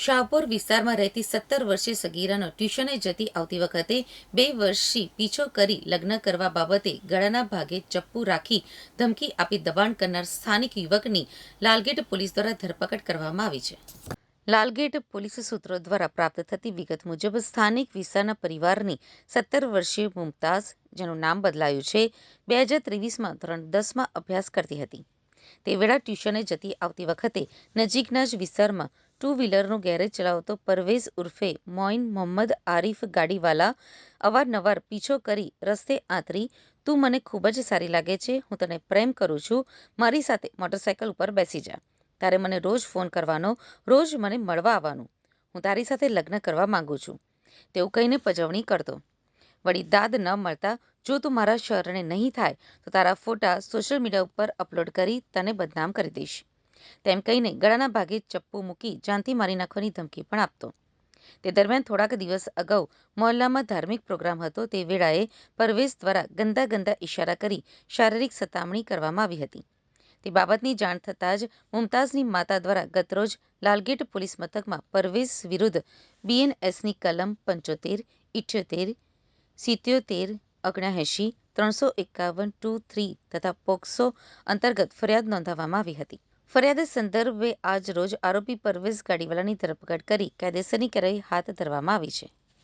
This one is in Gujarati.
શાહપુર વિસ્તારમાં રહેતી સત્તર વર્ષીય સગીરાનો ટ્યુશને જતી આવતી વખતે બે વર્ષથી પીછો કરી લગ્ન કરવા બાબતે ગળાના ભાગે ચપ્પુ રાખી ધમકી આપી દબાણ કરનાર સ્થાનિક યુવકની લાલગેટ પોલીસ દ્વારા ધરપકડ કરવામાં આવી છે. લાલગેટ પોલીસ સૂત્રો દ્વારા પ્રાપ્ત થતી વિગત મુજબ સ્થાનિક વિસ્તારના પરિવારની સત્તર વર્ષીય મુમતાઝ, જેનું નામ બદલાયું છે, બે હજાર ત્રેવીસમાં ધોરણ દસમાં અભ્યાસ કરતી હતી. તે વેળા ટ્યુશને જતી આવતી વખતે નજીકના જ વિસ્તારમાં ટુ વ્હીલરનું ગેરેજ ચલાવતો પરવેઝ ઉર્ફે મોઇન મોહમ્મદ આરીફ ગાડીવાલા અવારનવાર પીછો કરી રસ્તે આંતરી, તું મને ખૂબ જ સારી લાગે છે, હું તને પ્રેમ કરું છું, મારી સાથે મોટરસાયકલ ઉપર બેસી જા, તારે મને રોજ ફોન કરવાનો, રોજ મને મળવા આવવાનું, હું તારી સાથે લગ્ન કરવા માંગુ છું. તેવું કહીને પજવણી કરતો. વળી દાદ ન મળતા જો તું મારા શરણે નહીં થાય, તો તારા ફોટા સોશિયલ મીડિયા ઉપર અપલોડ કરી તને બદનામ કરી દઈશ. તેમ કહીને ગળાના ભાગે ચપ્પુ મૂકી જાનથી મારી નાખવાની ધમકી પણ આપતો. તે દરમિયાન થોડાક દિવસ અગાઉ મહોલ્લામાં ધાર્મિક પ્રોગ્રામ હતો, તે વેળાએ પરવેશ દ્વારા ગંદા ગંદા ઇશારા કરી શારીરિક સતામણી કરવામાં આવી હતી. તે બાબતની જાણ થતાં જ મુમતાઝની માતા દ્વારા ગતરોજ લાલગેટ પોલીસ મથકમાં પરવેશ વિરુદ્ધ બીએનએસની કલમ પંચોતેર, ઇઠ્યોતેર, સિત્યોતેર ઓગણએંશી, ત્રણસો એકાવન, ટુ, થ્રી તથા પોક્સો અંતર્ગત ફરિયાદ નોંધાવવામાં આવી હતી. ફરિયાદ સંદર્ભે આજ રોજ આરોપી પરવેઝ ગાડીવાલાની ધરપકડ કરી કાયદેસરની કાર્યવાહી હાથ ધરવામાં આવી છે.